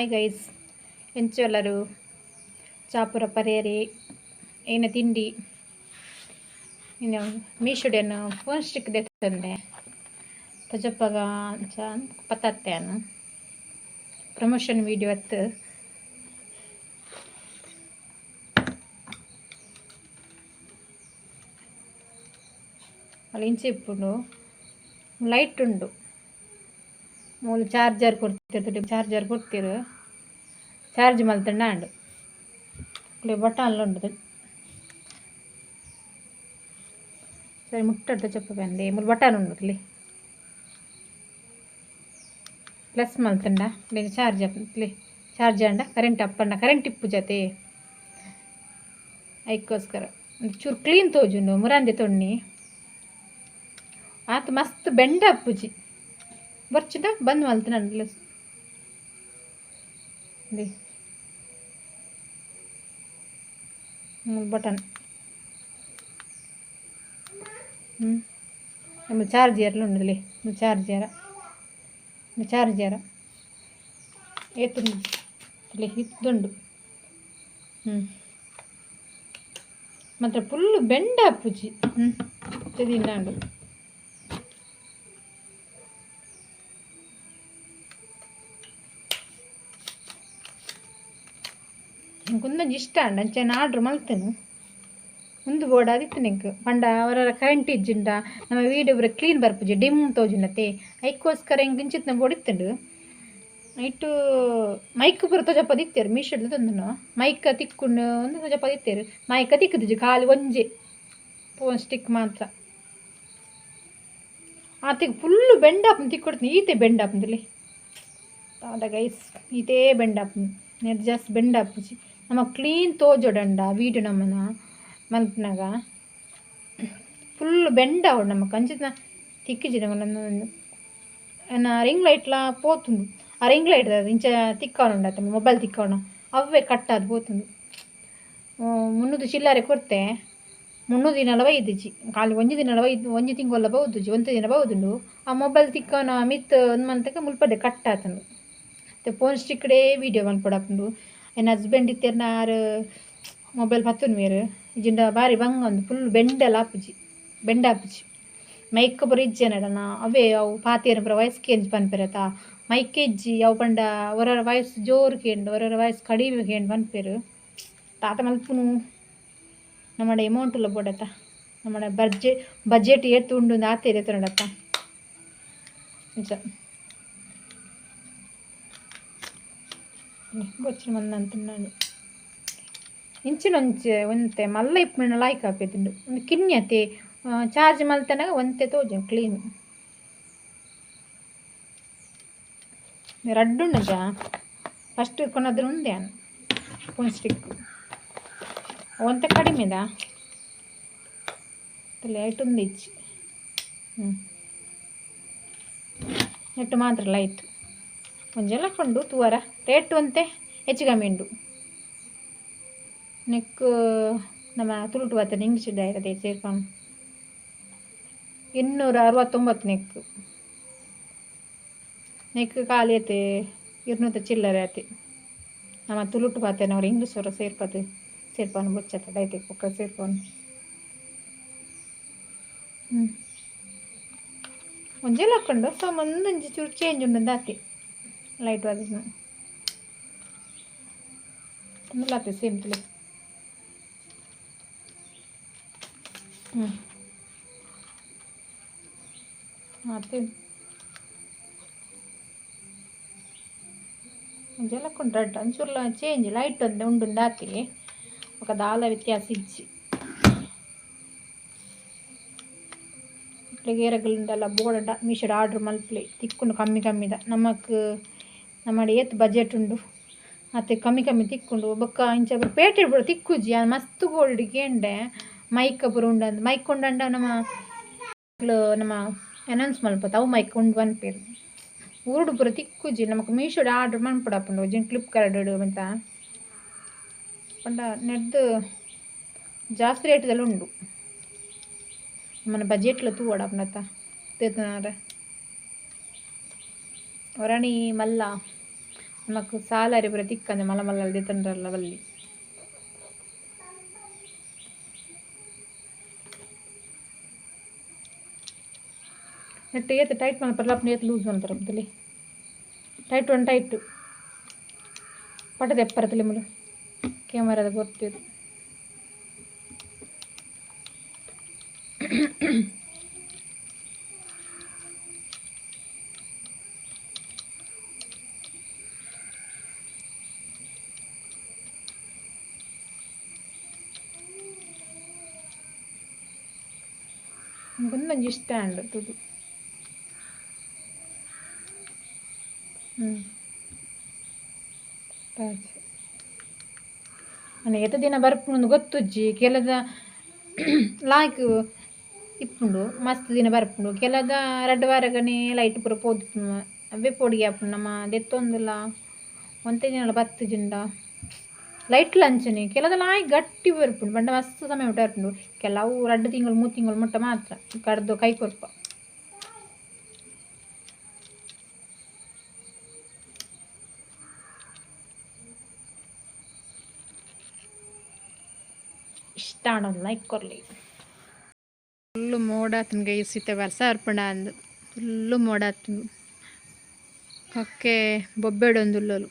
Hi guys ಎಂಚೊಲ್ಲರು ಚಾಪುರ ಪರೇರಿ ಏನ ತಿಂಡಿ ಇನ್ನು ಮೀಶುಡೇನು ಫೋನ್ ಸ್ಟಿಕ್ ತಂದೆ ತಜಪ್ಪಗ ಚ ಪತ್ತತ್ತೇನು ಪ್ರಮೋಷನ್ ವೀಡಿಯೋ ಅತ್ತು ಅಲ್ಲಿ ಇಂಚೆ ಇಪ್ಪುಂಡು ಲೈಟ್ ಉಂಡು ಮೂಲು ಚಾರ್ಜರ್ ಕೊಡ್ತಿರ್ತಾರೆ ಚಾರ್ಜರ್ ಕೊಡ್ತಿರು ಚಾರ್ಜ್ ಮಲ್ತಂಡ ಅಂಡು ಇಲ್ಲಿ ಬಟನ್ಲು ಉಂಡು ಸರಿ ಮುಟ್ಟಡ್ದು ಚಪ್ಪ ಬಂದೆ ಮೂಲು ಬಟನ್ ಉಂಡು ಇಲ್ಲಿ ಪ್ಲಸ್ ಮಲ್ತಂಡ ಇಲ್ಲಿ ಚಾರ್ಜ್ ಇಲ್ಲಿ ಚಾರ್ಜ್ ಅಂಡ ಕರೆಂಟ್ ಅಪ್ಪಂಡ ಕರೆಂಟ್ ಇಪ್ಪು ಜೊತೆ ಐಕ್ಕೋಸ್ಕರ ಚೂರು ಕ್ಲೀನ್ ತೋಜುಂಡು ಮುರಾಂದೆ ತೊಣ್ಣಿ ಆತ ಮಸ್ತ್ ಬೆಂಡ ಅಪ್ಪುಜಿ ಬರ್ಚಿದ ಬಂದ್ ಮಲ್ತ ನಂಡ್ಲ ಬಟನ್ ಹ್ಞೂ ನಮ್ಮ ಚಾರ್ಜರ್ಲು ఉండదులే ಚಾರ್ಜರ ಚಾರ್ಜರ ಏತುಂಡು ಇತ್ತುಂಡು ಹ್ಞೂ ಮಾತ್ರ ಫುಲ್ ಬೆಂಡ ಅಪ್ಪುಜಿ ಹ್ಞೂ ತಿಂದಾಂಡು ನನಗೊಂದೊಂದು ಇಷ್ಟ ಅಂಚೆನ ಆರ್ಡ್ರ್ ಮಲ್ತೇನು. ಒಂದು ಬೋರ್ಡ್ ಆದಿತ್ತು ನಿಂಗೆ. ಪಂಡ ಅವರ ಕರೆಂಟ್ ಇಜ್ಜಿಂಡ ನಮ್ಮ ವೀಡಿಯೋ ಬರ ಕ್ಲೀನ್ ಬರ್ಪುಜಿ ಡಿಮ್ ತೋಜಿನತೆ ಐಕೋಸ್ಕರ ಹಿಂಗೆ ಇಂಚಿತ್ನ ಬೋರ್ಡ್ ಇತ್ತಂಡು. ಇಟ್ಟು ಮೈಕ್ ಬರ ತೋಜ ಪದಿತ್ತೇರು ಮೀಶೋಡ್ದು ತಂದನು? ಮೈಕ್ ತಿಕ್ಕೊಂಡು, ಒಂದು ತೊಜಪದಿತ್ತೇರು ಮೈಕ ತಿಕ್ಕಿದ್ದು ಖಾಲಿ ಒಂಜೆ. ಫೋನ್ ಸ್ಟಿಕ್ ಮಾತ್ರ. ಆತಿಗೆ ಫುಲ್ಲು ಬೆಂಡಾಪನ್ ತಿಕ್ಕೊಡ್ತೀನಿ, ಈತೆ ಬೆಂಡಾಪಂದಲ್ಲಿ ತಾದ ಗೈಸ್ ಈತೇ ಬೆಂಡಾಪನ್ ಜಾಸ್ತಿ ಬೆಂಡಾಪುಜಿ ನಮ್ಮ ಕ್ಲೀನ್ ತೋಜೊಡಂಡ ವೀಡಿಯೋ ನಮ್ಮನ ಮಲ್ಪನಾಗ ಫುಲ್ ಬೆಂಡ ಅವಡು ನಮ್ಮ ಕಂಚಿನ ತಿಕ್ಕಿಜಿನ ಒಂದೊಂದು ಏನ ರಿಂಗ್ ಲೈಟ್ಲ పోతుండు ఆ రింగ్ లైట్ ఇంచ తిక్కవనుండ అతను మొబైల్ తిక్కవడం అవే కట్టాది పోతుంది ಮುನ್ನೂರು ಚಿಲ್ಲರೆ ಕೊಡ್ತೆ ಮುನ್ನೂರು ದಿನ ಒಯ್ದಿಜ್ಜಿ ಖಾಲಿ ಒಂಜಿ ದಿನ ಒಯ್ದು ಒಂಜಿ ತಿಂಗೊಲ್ಲ ಬೌದುಜಿ ಒಂದು ದಿನ ಬೌದುಂಡು ಆ ಮೊಬೈಲ್ ತಿಕ್ಕವನ ಮಿತ್ ಒಂದು ಮಂತಕ್ಕೆ ಮುಲ್ಪಡೆ ಕಟ್ ಆತಂಡು ಮತ್ತೆ ಫೋನ್ ಸ್ಟಿಕ್ಡೆ ವೀಡಿಯೋ ಮಲ್ಪಡಪ್ಪುಂಡು ಎನ್ನ ಹಸ್ಬೆಂಡ್ ಇತ್ತೆರ್ನ ಆರು ಮೊಬೈಲ್ ಪತ್ತುನ್ ಮೇರು. ಇಜಿಂಡ ಬಾರಿ ಬಂಗ ಒಂದು ಫುಲ್ ಬೆಂಡೆಲ ಆಪುಜಿ ಬೆಂಡ ಆಪುಜಿ ಮೈಕ್ ಬರೀ ಇಜ್ಜೆನಡನ ಅವೇ ಅವು ಪಾತಿಯರ ಬರ ವಯಸ್ಸು ಕೇಂಜ್ ಪನ್ಪೆರತ ಮೈಕ್ ಇಜ್ಜಿ, ಅವು ಪಂಡ ಒರರ ವಯಸ್ಸು ಜೋರು ಕೇಂಡು ಒರರ ವಯಸ್ಸು ಕಡಿಮೆ ಕೇಂಡು ಪನ್ಪೆರು ತಾತ ಮಲ್ಪುನು. ನಮ್ಮಡ ಅಮೌಂಟುಲ ಬೋಡತ್ತ ನಮ್ಮಡ ಬಡ್ಜೆಟ್ ಬಜೆಟ್ ಏತು ಉಂಡು ಆತ ಇರತ್ತನಡತ್ತ ನಿಜ. బొచ్చిన మంది అంటున్నాడు ಇಂಚಿನೊಂಚೆ ಒಂತೆ ಮಲ್ಲ ಇಪ್ಪಣ ಲಾಯ್ಕ್ ಹಾಕಿದ್ದುಂಡು ಒಂದು ಕಿನ್ಯತೆ ಚಾರ್ಜ್ ಮಲ್ತನಾಗ ಒಂತೆ ತೋಜ ಕ್ಲೀನ್ ರಡ್ಡುಂಡಜ ಫಸ್ಟ್ ಕೊನದ್ರ ఉందే ಫೋನ್ ಸ್ಟಿಕ್ ಒಂತೆ ಕಡಿಮೆದ ಲೈಟ್ ఉంది ఇచ్చి నెట్ మాత్రం లైట్ కొంచెం ಕಂಡು ತೂವರ. ರೇಟ್ ಅಂತೆ ಹೆಚ್ಚು ಉಂಡು ನೆಕ್ ನಮ್ಮ ತುಳುಟು ಬರ್ತದೆ ಇಂಗ್ಲೀಷ್ ಇರದೆ ಸೇರ್ಕೊಂಡು. ಇನ್ನೂರ ಅರವತ್ತೊಂಬತ್ತು ನೆಕ್ ನೆಕ್ ಖಾಲಿ ಐತೆ ಇರ್ನೂತ ಚಿಲ್ಲರೆ ಐತೆ. ನಮ್ಮ ತುಳುಟು ಬಾತೇನೆ ಅವ್ರು ಇಂಗ್ಲೀಷ್ ಅವರ ಸೇರ್ಪದು ಸೇರ್ಪನು ಬೊಚ್ಚತ್ತದ ಪಕ್ಕ ಸೇರ್ಪನು ಹ್ಞೂ ಒಂಜೆಲ್ಲ ಹಾಕೊಂಡು ಸೊ ಒಂದೊಂದು ಚೂರು ಚೇಂಜ್ ಉಂಡು ದಾತಿ ಲೈಟ್ ವಾದಿನ ಮುಲಾತೆ ಸಿಂಪ್ಲಿ ಹ್ಞೂ ಮತ್ತೆ జలకుంట అంచుర్లో చేంజ్ లైట్ ఉంది ఉండు దాతి ఒక దాల వ్యత్యాస ఇచ్చి ಇಟ್ಲಿಗೆ ಏರಗಳುಂಟಲ್ಲ ಬೋರ್ಡ ಮೀಶೋಡ್ ಆರ್ಡ್ರ್ ಮಲ್ಪಲೆ ತಿಕ್ಕೊಂಡು ಕಮ್ಮಿ ಕಮ್ಮಿದ ನಮಕ್ ನಮ್ಮಡೆ ಏತ್ ಬಜೆಟ್ ಉಂಡು ಮತ್ತೆ ಕಮ್ಮಿ ಕಮ್ಮಿ ತಿಕ್ಕೊಂಡು ಬೊಕ್ಕ ಇಂಚ ಪೇಟೆ ಬಿಡು ತಿಕ್ಕುಜಿ ಮಸ್ತ್ ಗೋಲ್ಡ್ ಕೇಂಡೆ ಮೈಕ್ ಪುರ ಉಂಡಂದು ಮೈಕ್ ಉಂಡಂಡ ನಮ್ಮ ನಮ್ಮ ಅನೌನ್ಸ್ ಮಲ್ಪತ್ತ ಅವು ಮೈಕ್ ಉಂಡು ಪನ್ಪೇರು ಊರುಡು ಪುರ ತಿಕ್ಕುಜಿ ನಮಕ್ ಮೀಶೋಡ್ ಆರ್ಡ್ರ್ ಮನ್ಪಡಪ್ಪುಂಡು ಜಿನ್ ಫ್ಲಿಪ್ಕಾರ್ಟ್ ಅಂತ ಪಂಡ ನೆಡ್ದು ಜಾಸ್ತಿ ರೇಟ್ದಲ್ಲಿ ಉಂಡು మన బడ్జెట్లో తూ వడపనత తీస్తున్నారు వరణి మళ్ళా ನಮಕ್ ಸಾಲಾರಿ ಪೂರ ತಿಕ್ಕಂದೆ ಮಲ್ಲ ಮಲ್ಲ ದೆತೊಂಡ್ರಲ್ಲ ಬಲ್ಲಿ ನೆಟ್ಟು ಏತ್ ಟೈಟ್ ಮಲ್ಪರ ಲಪ್ನ ಏತ್ ಲೂಸ್ ಮಲ್ಪರ ಬದಲಿ ಟೈಟ್ ಒನ್ ಟೈಟ್ ಪಟ ತೆಪ್ಪರದಲ್ಲಿ ಮುಲು ಕ್ಯಾಮರಾದ ಗೊತ್ತಿದ್ದು ನನಗೊಂದು ಇಷ್ಟ ಅಂಡು ತುದು ಹ್ಞೂ ನನಗೆ ಎತ್ತ ದಿನ ಬರ್ಪುಂಡು ಗೊತ್ತುಜ್ಜಿ ಕೆಲದ ಲಾಯ್ಕ್ ಇಪ್ಪುಂಡು ಮಸ್ತ್ ದಿನ ಬರ್ಪುಂಡು ಕೆಲದ ರಡ್ಡ್ ವಾರಗನೆ ಲೈಟ್ ಪೂರ ಪೋದು ಅವೇ ಪೋಡಿಗೆ ಆಪುಂಡು ನಮ್ಮ ದೆತ್ತೊಂದುಲ್ಲ ಒಂತೆ ದಿನ ಬತ್ತುಜಿಂಡ ಲೈಟ್ ಲಂಚನೆ ಕೆಲದ ಆಯ್ ಗಟ್ಟಿ ಬರ್ಪುಂಡು ಬಂಡ ಮಸ್ತ್ ಸಮಯ ಊಟ ಬರ್ಪುಂಡು ಕೆಲವು ರಡ್ಡ್ ತಿಂಗಳು ಮೂರು ತಿಂಗಳು ಮುಟ್ಟ ಮಾತ್ರ ಕಡ್ದು ಕೈ ಕೊರ್ಪ ಇಷ್ಟ ಲೈಕ್ ಕೊರ್ಲಿ ಫುಲ್ಲು ಮೋಡ ಆತನ ಗೈ ಸೀತೆ ವರ್ಷ ಅರ್ಪಣ ಅಂದು ಫುಲ್ಲು ಮೋಡ ತಿನ್ ಕಕ್ಕೆ ಬೊಬ್ಬೆಡೊಂದು ಬೊಬ್ಬೆಡೊಂದುಲ್ಲಲು